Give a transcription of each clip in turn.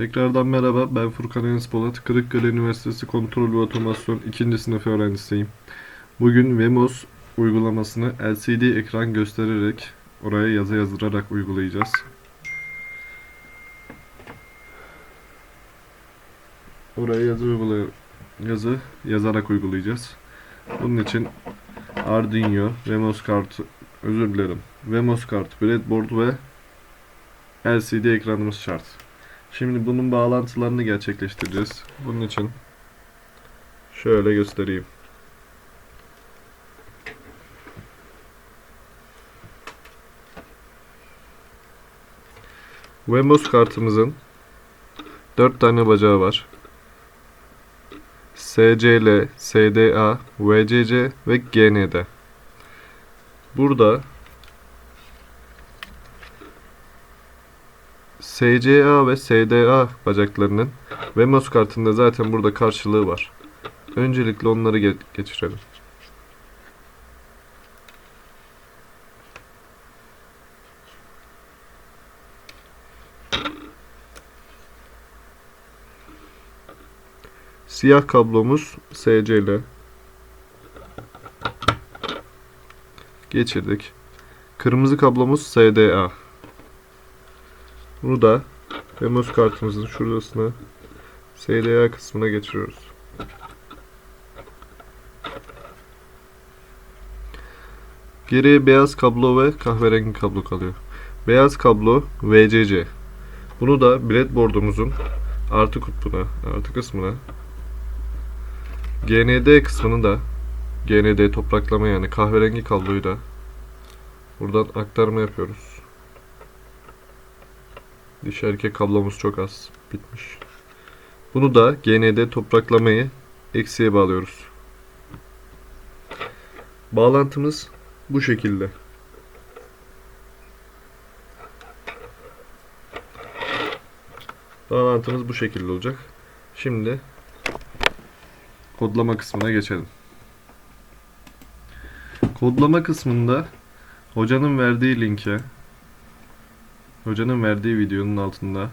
Tekrardan merhaba, ben Furkan Enes Polat, Kırıkkale Üniversitesi Kontrol ve Otomasyon 2. sınıf öğrencisiyim. Bugün Vemos uygulamasını LCD ekran göstererek, oraya yazı yazdırarak uygulayacağız. Oraya yazı uygulay yazı yazarak uygulayacağız. Bunun için Arduino, Vemos kartı, özür dilerim, Vemos kart, breadboard ve LCD ekranımız şart. Şimdi bunun bağlantılarını gerçekleştireceğiz. Bunun için şöyle göstereyim. Wemos kartımızın 4 tane bacağı var. SCL, SDA, VCC ve GND. Burada SCA ve SDA bacaklarının Vemos kartında zaten burada karşılığı var. Öncelikle onları ge- geçirelim. Siyah kablomuz SCL. Geçirdik. Kırmızı kablomuz SDA. Bunu da Vemos kartımızın şurasına SDA kısmına geçiriyoruz. Geriye beyaz kablo ve kahverengi kablo kalıyor. Beyaz kablo VCC. Bunu da breadboard'umuzun artı kutbuna, artı kısmına GND kısmını da GND topraklama yani kahverengi kabloyu da buradan aktarma yapıyoruz. Dişi erkek kablomuz çok az. Bitmiş. Bunu da GND topraklamayı eksiye bağlıyoruz. Bağlantımız bu şekilde. Bağlantımız bu şekilde olacak. Şimdi kodlama kısmına geçelim. Kodlama kısmında hocanın verdiği linke Hocanın verdiği videonun altında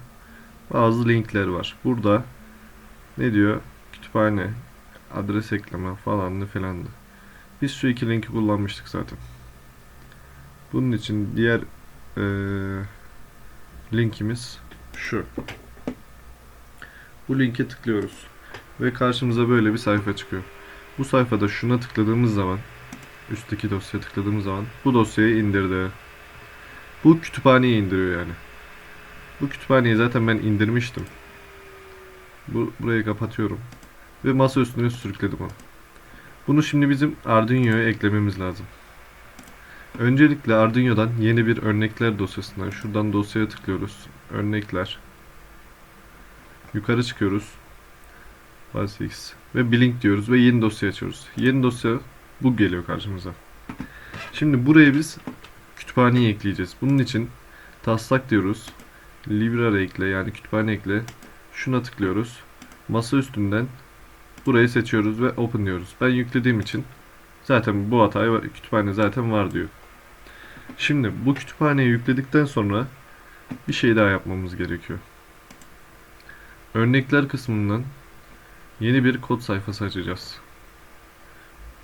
bazı linkler var. Burada ne diyor? Kütüphane, adres ekleme falanlı filanlı. Biz şu iki linki kullanmıştık zaten. Bunun için diğer eee, linkimiz şu. Bu linke tıklıyoruz. Ve karşımıza böyle bir sayfa çıkıyor. Bu sayfada şuna tıkladığımız zaman üstteki dosyaya tıkladığımız zaman bu dosyayı indirdi. Bu kütüphaneyi indiriyor yani. Bu kütüphaneyi zaten ben indirmiştim. Bu, burayı kapatıyorum. Ve masa üstüne sürükledim onu. Bunu şimdi bizim Arduino'ya eklememiz lazım. Öncelikle Arduino'dan yeni bir örnekler dosyasından şuradan dosyaya tıklıyoruz. Örnekler. Yukarı çıkıyoruz. Basics. Ve Blink diyoruz ve yeni dosya açıyoruz. Yeni dosya bu geliyor karşımıza. Şimdi buraya biz kütüphaneyi ekleyeceğiz. Bunun için taslak diyoruz. Library ekle yani kütüphane ekle. Şuna tıklıyoruz. Masa üstünden burayı seçiyoruz ve open diyoruz. Ben yüklediğim için zaten bu hatayı kütüphane zaten var diyor. Şimdi bu kütüphaneyi yükledikten sonra bir şey daha yapmamız gerekiyor. Örnekler kısmından yeni bir kod sayfası açacağız.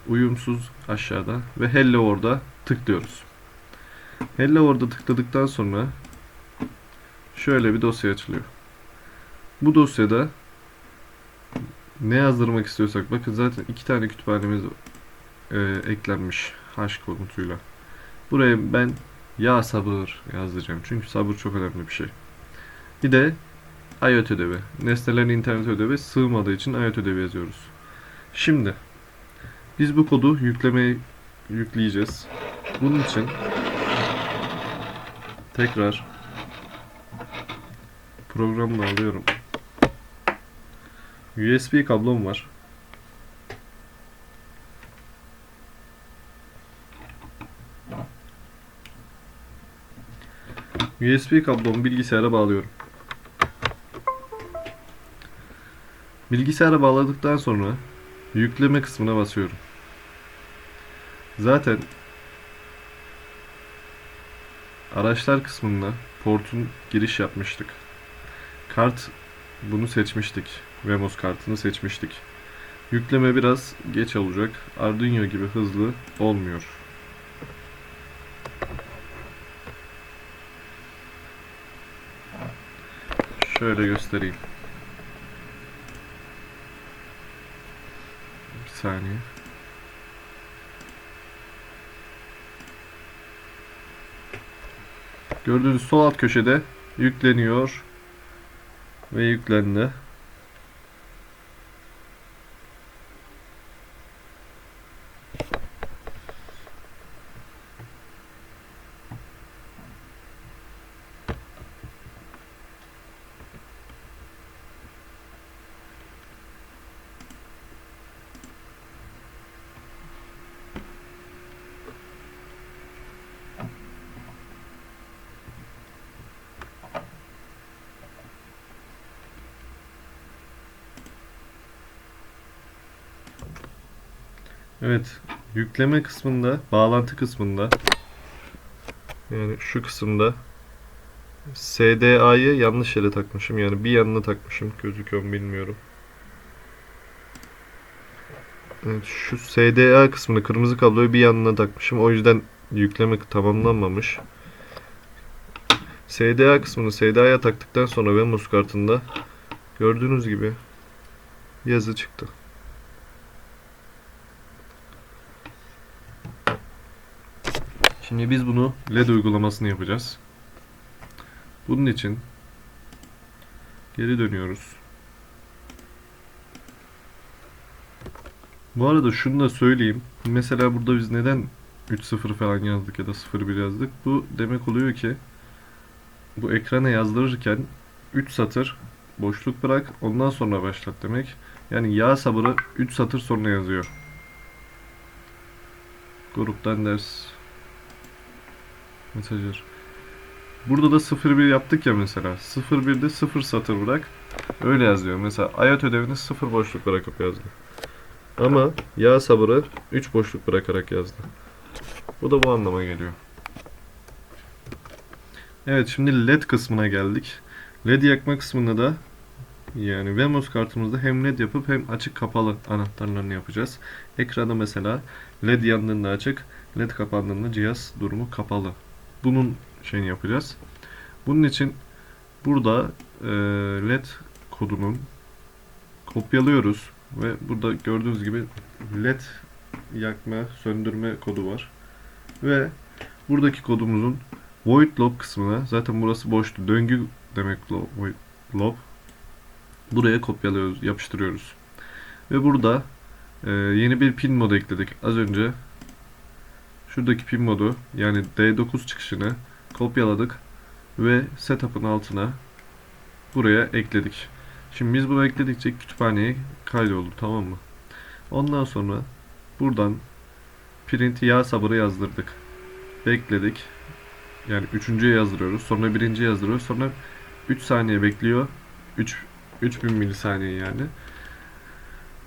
Uyumsuz aşağıda ve hello orada tıklıyoruz. Hello orada tıkladıktan sonra şöyle bir dosya açılıyor. Bu dosyada ne yazdırmak istiyorsak bakın zaten iki tane kütüphanemiz e, eklenmiş hash komutuyla. Buraya ben ya sabır yazacağım. Çünkü sabır çok önemli bir şey. Bir de IOT ödevi. Nesnelerin internet ödevi sığmadığı için IOT ödevi yazıyoruz. Şimdi biz bu kodu yüklemeye yükleyeceğiz. Bunun için tekrar programla alıyorum. USB kablom var. USB kablomu bilgisayara bağlıyorum. Bilgisayara bağladıktan sonra yükleme kısmına basıyorum. Zaten araçlar kısmında portun giriş yapmıştık. Kart bunu seçmiştik. Vemos kartını seçmiştik. Yükleme biraz geç olacak. Arduino gibi hızlı olmuyor. Şöyle göstereyim. Bir saniye. Gördüğünüz sol alt köşede yükleniyor ve yüklendi. Evet, yükleme kısmında, bağlantı kısmında yani şu kısımda SDA'yı yanlış yere takmışım. Yani bir yanına takmışım. Gözüküyor mu bilmiyorum. Evet, şu SDA kısmını kırmızı kabloyu bir yanına takmışım. O yüzden yükleme tamamlanmamış. SDA kısmını SDA'ya taktıktan sonra Vemos kartında gördüğünüz gibi yazı çıktı. Şimdi biz bunu LED uygulamasını yapacağız. Bunun için geri dönüyoruz. Bu arada şunu da söyleyeyim. Mesela burada biz neden 3.0 falan yazdık ya da 0.1 yazdık? Bu demek oluyor ki bu ekrana yazdırırken 3 satır boşluk bırak ondan sonra başlat demek. Yani yağ sabırı 3 satır sonra yazıyor. Gruptan ders mesajlar. Burada da 01 yaptık ya mesela. 01'de 0 satır bırak. Öyle yazıyor. Mesela ayet ödevini 0 boşluk bırakıp yazdı. Ama yağ sabırı 3 boşluk bırakarak yazdı. Bu da bu anlama geliyor. Evet şimdi LED kısmına geldik. LED yakma kısmında da yani Vemos kartımızda hem LED yapıp hem açık kapalı anahtarlarını yapacağız. Ekranda mesela LED yandığında açık, LED kapandığında cihaz durumu kapalı. Bunun şeyini yapacağız. Bunun için burada e, LED kodunun kopyalıyoruz ve burada gördüğünüz gibi LED yakma, söndürme kodu var. Ve buradaki kodumuzun void lob kısmına zaten burası boştu. Döngü demek lo- void lob. Buraya kopyalıyoruz, yapıştırıyoruz. Ve burada e, yeni bir pin modu ekledik. Az önce şuradaki pin modu yani D9 çıkışını kopyaladık ve setup'ın altına buraya ekledik. Şimdi biz bunu ekledikçe kütüphaneye kaydoldu tamam mı? Ondan sonra buradan print yağ sabırı yazdırdık. Bekledik. Yani üçüncüye yazdırıyoruz. Sonra birinciye yazdırıyoruz. Sonra 3 saniye bekliyor. 3 3000 milisaniye yani.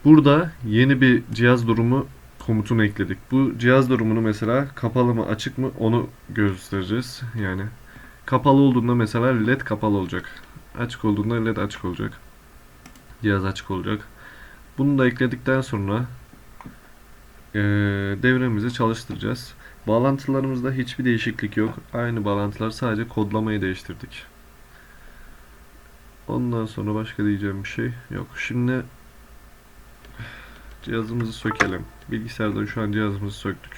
Burada yeni bir cihaz durumu komutunu ekledik. Bu cihaz durumunu mesela kapalı mı açık mı onu göstereceğiz. Yani kapalı olduğunda mesela led kapalı olacak. Açık olduğunda led açık olacak. Cihaz açık olacak. Bunu da ekledikten sonra eee devremizi çalıştıracağız. Bağlantılarımızda hiçbir değişiklik yok. Aynı bağlantılar sadece kodlamayı değiştirdik. Ondan sonra başka diyeceğim bir şey yok. Şimdi cihazımızı sökelim. Bilgisayardan şu an cihazımızı söktük.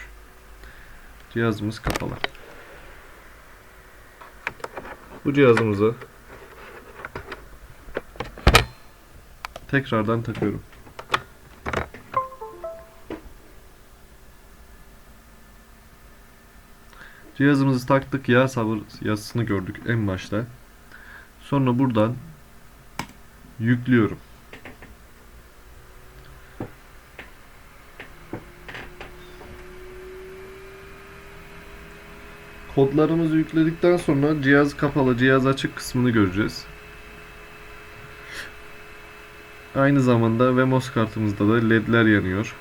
Cihazımız kapalı. Bu cihazımızı tekrardan takıyorum. Cihazımızı taktık. Yağ sabır yazısını gördük en başta. Sonra buradan yüklüyorum. Kodlarımızı yükledikten sonra cihaz kapalı, cihaz açık kısmını göreceğiz. Aynı zamanda Vemos kartımızda da ledler yanıyor.